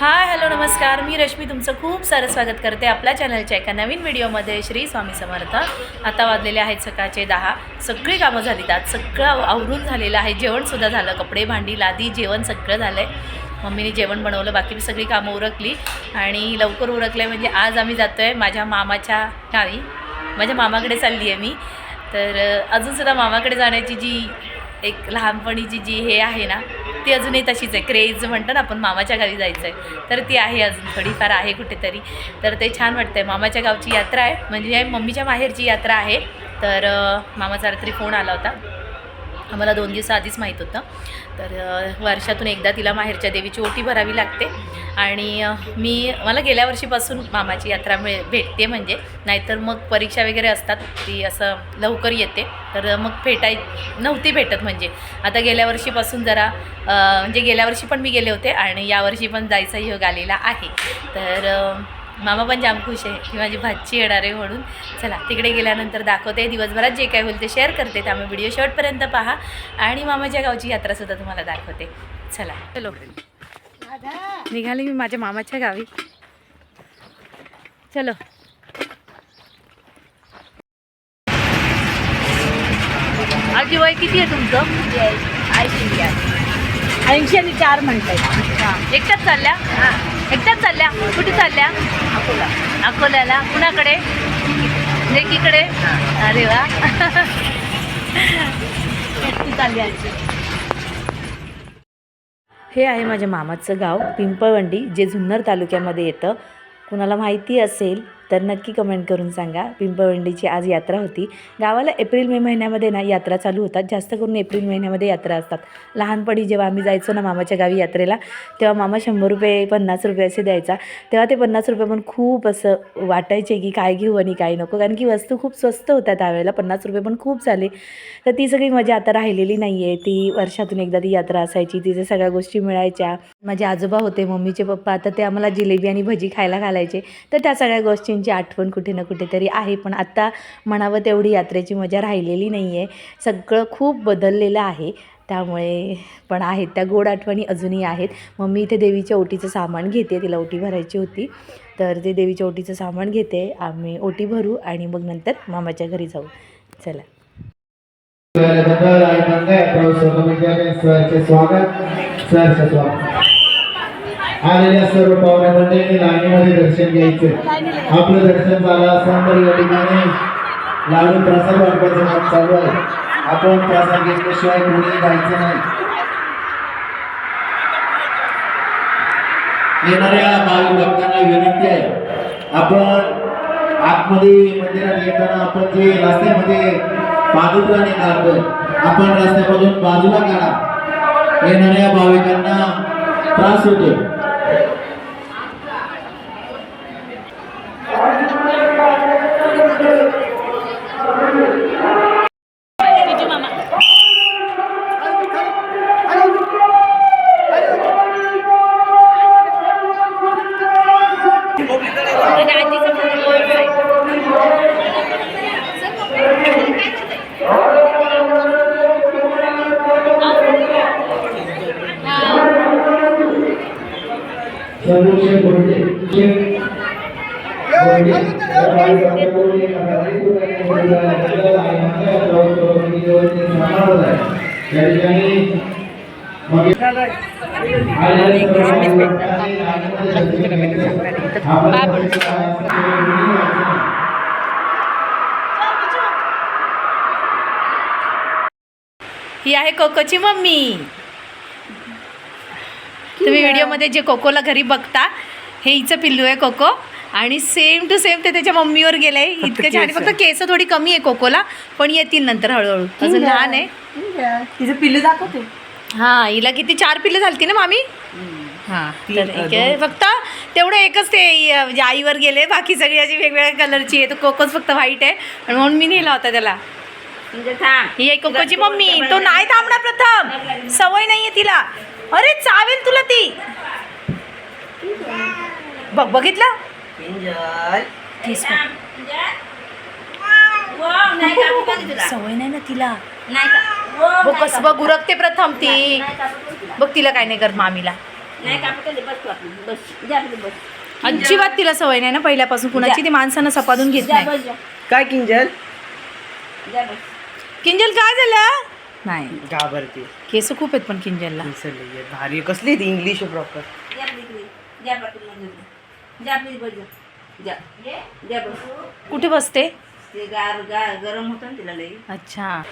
Hi hello नमस्कार. मी रश्मी तुमचं खूप सारं स्वागत करते आपल्या चॅनलच्या एका नवीन व्हिडिओमध्ये श्री स्वामी समर्थ. आता वाजलेले आहेत सकाळचे दहा. सगळी कामं झालीत आज. सगळं आवरून झालेलं आहे. जेवणसुद्धा झालं. कपडे भांडी लादी जेवण सगळं झालं आहे मम्मीने जेवण बनवलं. बाकी सगळी कामं उरकली. आणि लवकर उरकले म्हणजे आज आम्ही जातो आहे माझ्या मामाच्या गावी. माझ्या मामाकडे चालली आहे मी. तर अजूनसुद्धा मामाकडे जाण्याची जी एक लहानपणीची जी हे आहे ना ती अजूनही तशीच आहे. क्रेज म्हणतो ना आपण मामाच्या गावी जायचं आहे तर ती आहे अजून थोडीफार आहे कुठेतरी. तर ते छान वाटतं आहे मामाच्या गावची यात्रा आहे. म्हणजे मम्मीच्या माहेरची यात्रा आहे. तर मामाचा रात्री फोन आला होता. आम्हाला दोन दिवस आधीच माहीत होतं. तर वर्षातून एकदा तिला माहेरच्या देवीची ओटी भरावी लागते. आणि मी मला गेल्या वर्षीपासून मामाची यात्रा मिळ भेटते म्हणजे. नाहीतर मग परीक्षा वगैरे असतात ती असं लवकर येते. तर मग भेटाय नव्हती भेटत म्हणजे. आता गेल्या वर्षीपासून जरा म्हणजे गेल्या वर्षी पण मी गेले होते आणि यावर्षी पण जायचा योग आलेला आहे. तर मामा पण जाम खुश आहे की माझी भाची येणार आहे म्हणून. चला तिकडे गेल्यानंतर दाखवते. दिवसभरात जे काय होईल ते शेअर करते. त्यामुळे व्हिडिओ शेवटपर्यंत पहा. आणि मामाच्या गावची यात्रासुद्धा तुम्हाला दाखवते. चला. चलो. निघाले मी माझ्या मामाच्या गावी. चलो. आजी वय किती आहे तुमचं? ऐंशी. आणि चार म्हणताय. एकट्याच चालल्या? एकट्याच चालल्या. कुठे चालल्या? अकोला अकोल्याला. कुणाकडे? लेकीकडे? अरे वा. चालली आजी हे आहे माझ्या मामाचं गाव पिंपळवंडी जे जुन्नर तालुक्यामध्ये येतं. कुणाला माहिती असेल तर नक्की कमेंट करून सांगा. पिंपळवंडीची आज यात्रा होती. गावाला एप्रिल मे महिन्यामध्ये ना यात्रा चालू होतात. जास्त करून एप्रिल महिन्यामध्ये यात्रा असतात. लहानपणी जेव्हा आम्ही जायचो ना मामाच्या गावी यात्रेला तेव्हा मामा शंभर रुपये पन्नास रुपये असे द्यायचा. तेव्हा ते पन्नास रुपये पण खूप असं वाटायचे की काय घेऊ आणि काय नको. कारण की वस्तू खूप स्वस्त होत्या त्यावेळेला. पन्नास रुपये पण खूप झाले. तर ती सगळी मजा आता राहिलेली नाही आहे ती वर्षातून एकदा ती यात्रा असायची. तिथे सगळ्या गोष्टी मिळायच्या. माझे आजोबा होते मम्मीचे पप्पा. आता ते आम्हाला जिलेबी आणि भजी खायला घालायचे. तर त्या सगळ्या गोष्टींची आठवण कुठे ना कुठेतरी आहे. पण आत्ता म्हणावं तेवढी यात्रेची मजा राहिलेली नाही आहे सगळं खूप बदललेलं आहे. त्यामुळे पण आहेत. त्या गोड आठवणी अजूनही आहेत. मम्मी इथे देवीच्या ओटीचं सामान घेते. तिला ओटी भरायची होती. तर ते देवीच्या ओटीचं सामान घेते. आम्ही ओटी भरू आणि मग नंतर मामाच्या घरी जाऊ. चला. स्वागत. स्वागत. आलेल्या सर्व पाहुण्या मंडळींनी लाईनीमध्ये दर्शन घ्यायचं. आपलं दर्शन झालं असं तर या ठिकाणी लाडू प्रसाद वाटपाचं काम चालू आहे. आपण प्रसाद घेतल्याशिवाय कोणी जायचं नाही. येणाऱ्या भावी भक्तांना विनंती आहे. आपण आतमध्ये मंदिरात येताना आपण जे रस्त्यामध्ये पादुका काढतोय आपण रस्त्यामधून बाजूला काढा येणाऱ्या भाविकांना त्रास होतो सर्वोच्च या ठिकाणी ही आहे कोकोची मम्मी. तुम्ही व्हिडिओमध्ये जे कोकोला घरी बघता हे हिचं पिल्लू आहे कोको. आणि सेम टू सेम ते त्याच्या मम्मीवर गेलंय. इतकं छान. फक्त केस थोडी कमी आहे कोकोला पण येतील नंतर हळूहळू. अजून लहान आहे. तिचं पिल्लू दाखवते. हा हिला किती चार पिल्लं झालती ना मामी? हा तर. फक्त तेवढं एकच ते म्हणजे आईवर गेले. बाकी सगळी अशी वेगवेगळ्या कलरची आहे. तो कोकोच फक्त व्हाईट आहे. आणि म्हणून मी नेला होता त्याला. ही आहे कोकोची मम्मी. तो नाही थांबणार प्रथम. सवय नाहीये तिला. अरे चावेल तुला ती. बघ बघितलं? सवय नाही ना तिला. नाही का? बघ कसं बघ उरकते प्रथम ती. बघ तिला? काय नाही करत मामीला. अजिबात तिला सवय नाही ना पहिल्यापासून. कुणाची ती माणसानं सपादून घेत नाही. काय किंजल? किंजल काय झालं? नाही. घाबरते. केस खूप आहेत पण किंजलला. विसरली आहे. भारी. कसली ती इंग्लिश प्रॉपर जा आपली इकडे. जा बाटली मध्ये जा. जा आपली बस जा जा जा बस कुठे बसते? ते गार गार गरम होतं ना तिला लई. अच्छा.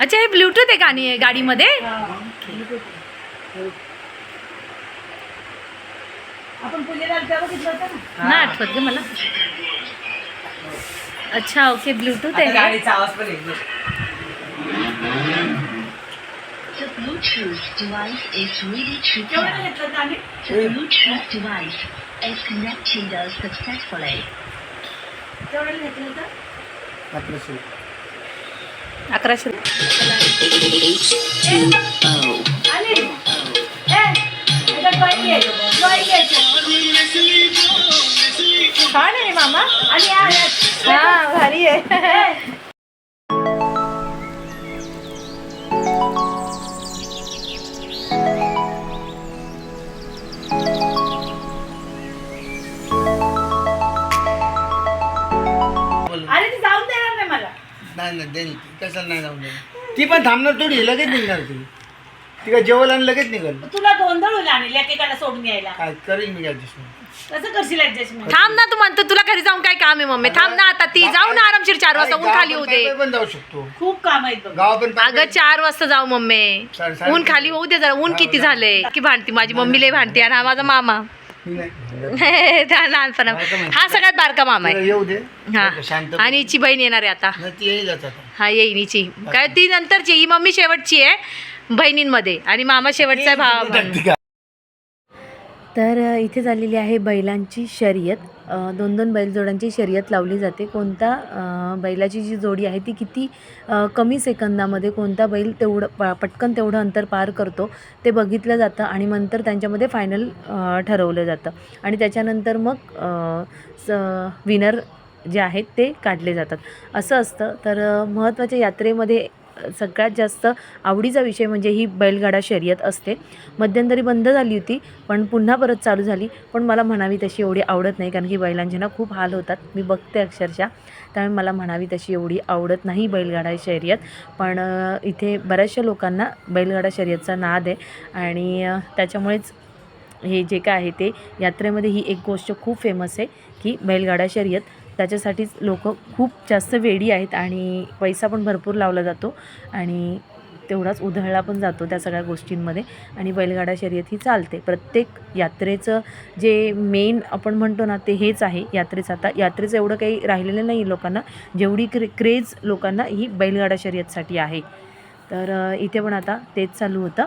अच्छा हे ब्लूटूथ आहे गाणी गाडीमध्ये? आपण पूजेला तेव्हा बघितलं होतं ना? आठवत ग मला. अच्छा ओके ब्लूटूथ आहे हे. गाडीचा आवाज पण येतो The Bluetooth device is ready to केवढं pair. घेतलं होतं आम्ही? The Bluetooth device is connected successfully. केवढं घेतलं होतं? अकराशे. अकराशे आली. ए छान आहे मामा. आणि हा भारी आहे. नाही मला. नाही. कशाला नाही जाऊन ती पण थांबणार थोडी लगेच निघणार ती. ती काय जेवण आणि लगेच निघल. तुला गोंधळ होईल आणि एकेकाला सोडून यायला. काय करीन मी ऍडजस्टमेंट कसं करशील ऍडजस्टमेंट थांब ना तू म्हणतो तुला घरी जाऊन काय काम आहे मम्मी? थांब ना आता ती जाऊ ना आरामशीर चार वाजता ऊन खाली होऊ दे. पण जाऊ शकतो. खूप काम आहेत बघ. गाव पण अगं चार वाजता जाऊ मम्मी. ऊन खाली होऊ दे जरा. ऊन किती झालंय? की भांडती? माझी मम्मी लय भांडती आणि हा माझा मामा. मी नाही. त्या लहानपणा हा सगळ्यात बारका मामा तिला आहे येऊ दे. हा. शांत आणि हिची बहीण येणार आहे आता. नाही ती येईल आता. हा येईन हिची. काय ती नंतरची ही मम्मी शेवटची आहे. बहिणींमध्ये आणि मामा शेवटचा भावा तर इथे झालेली आहे बैलांची शर्यत. दोन दोन बैलजोड्यांची शर्यत लावली जाते. कोणता बैलाची जी जोडी आहे ती किती कमी सेकंदामध्ये कोणता बैल तेवढं प पटकन तेवढं अंतर पार करतो ते बघितलं जातं आणि नंतर त्यांच्यामध्ये फायनल ठरवलं जातं. आणि त्याच्यानंतर मग स विनर जे आहेत ते काढले जातात. असं असतं. तर महत्त्वाच्या यात्रेमध्ये सगळ्यात जास्त आवडीचा विषय म्हणजे ही बैलगाडा शर्यत असते. मध्यंतरी बंद झाली होती पण पुन्हा परत चालू झाली. पण मला म्हणावी तशी एवढी आवडत नाही कारण की बैलांचे ना खूप हाल होतात. मी बघते अक्षरशः. त्यामुळे मला म्हणावी तशी एवढी आवडत नाही बैलगाडा शर्यत. पण इथे बऱ्याचशा लोकांना बैलगाडा शर्यतचा नाद आहे. आणि त्याच्यामुळेच हे जे काय आहे ते यात्रेमध्ये ही एक गोष्ट खूप फेमस आहे की बैलगाडा शर्यत त्याच्यासाठीच लोक खूप जास्त वेडी आहेत आणि पैसा पण भरपूर लावला जातो आणि तेवढाच उधळला पण जातो त्या सगळ्या गोष्टींमध्ये आणि बैलगाडा शर्यत ही चालते. प्रत्येक यात्रेचं जे मेन आपण म्हणतो ना ते हेच आहे यात्रेचं. आता यात्रेचं एवढं काही राहिलेलं नाही लोकांना जेवढी क्रे क्रेज लोकांना ही बैलगाडा शर्यतसाठी आहे. तर इथे पण आता तेच चालू होतं.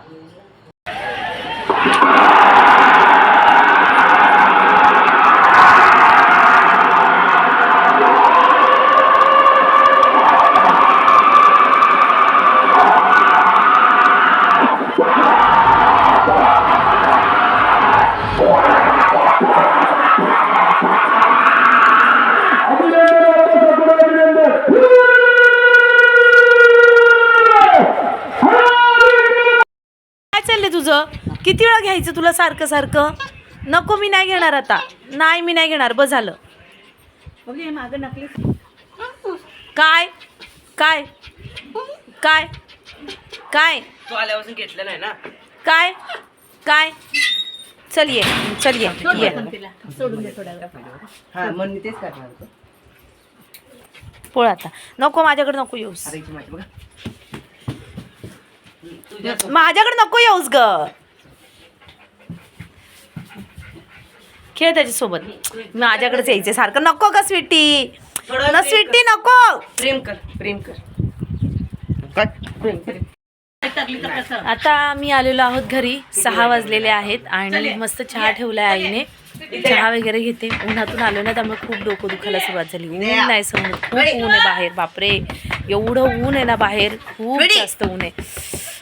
तुझं? किती वेळा घ्यायचं तुला सारखं सारखं? नको मी नाही घेणार आता. नाही मी नाही घेणार. बस झालं. बघ मागं नकली काय? काय? काय? काय? तू आल्यापासून घेतलं नाही ना? काय? काय? चल ये. चल ये. ये. हा मग मी तेच करणार होतो. पोळ आता. नको माझ्याकडे नको येऊस. अरे माझी बघा. माझ्याकडे नको येऊस ग. खेळ त्याच्यासोबत. माझ्याकडेच यायचे सारखं. नको ग स्वीटी. न स्वीटी नको. प्रेम कर प्रेम कर. प्रेम आता मी आलेलो आहोत घरी. सहा वाजलेले आहेत आणि मस्त चहा ठेवलाय आईने. चहा वगैरे घेते. उन्हातून आलो ना त्यामुळे खूप डोकं दुखायला सुरुवात झाली. ऊन नाही समजत खूप ऊन आहे बाहेर. बापरे. एवढं ऊन आहे ना बाहेर. खूप जास्त ऊन आहे.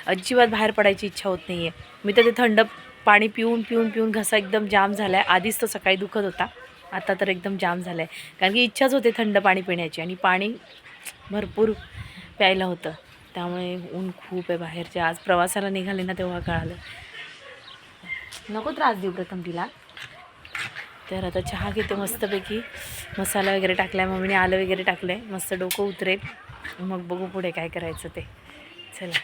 अजिबात बाहेर पडायची इच्छा होत नाही आहे मी तर ते थंड पाणी पिऊन पिऊन पिऊन घसा एकदम जाम झाला आहे आधीच तो सकाळी दुखत होता. आता तर एकदम जाम झालं आहे कारण की इच्छाच होते थंड पाणी पिण्याची आणि पाणी भरपूर प्यायला होतं. त्यामुळे ऊन खूप आहे बाहेरचे. आज प्रवासाला निघाले ना तेव्हा कळालं. नको त्रास देऊ प्रथम तिला. तर आता चहा घेते मस्तपैकी. मसाला वगैरे टाकला आहे मम्मीने आलं वगैरे टाकलं आहे मस्त डोकं उतरेल. मग बघू पुढे काय करायचं ते. चला.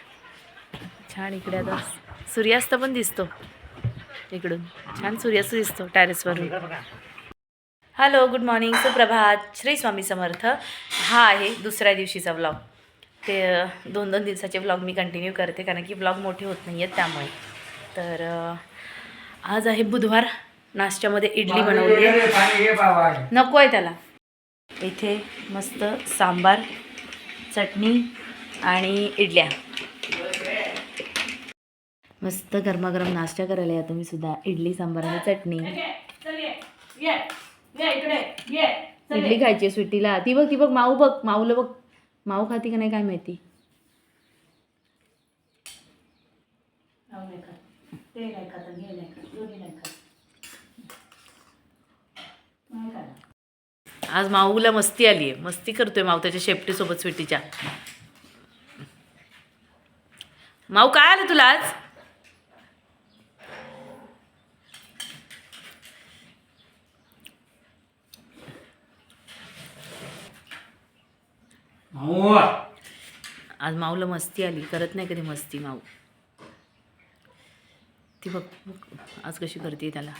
छान इकडे आता सूर्यास्त पण दिसतो. इकडून. छान सूर्यास्त दिसतो टॅरेसवरून हॅलो गुड मॉर्निंग सुप्रभात. श्री स्वामी समर्थ. हा आहे दुसऱ्या दिवशीचा व्लॉग ते दोन दोन दिवसाचे व्लॉग मी कंटिन्यू करते कारण की व्लॉग मोठे होत नाही आहेत त्यामुळे. तर आज आहे बुधवार. नाश्त्यामध्ये इडली बनवली नको आहे त्याला. इथे मस्त सांबार चटणी आणि इडल्या. मस्त गरमागरम नाश्ता करायला या तुम्ही सुद्धा. इडली सांबार आणि चटणी. इडली खायची स्वीटीला ती बघ ती बघ माऊ बघ. माऊला बघ. माऊ खाती का नाही काय माहिती? आज माऊला मस्ती आली आहे. मस्ती करतोय माऊ त्याच्या शेपटीसोबत स्वीटीच्या. माऊ काय आलं तुला आज? आज माऊला मस्ती आली करत नाही कधी मस्ती माऊ. ती बघ बघ, आज कशी करते त्याला.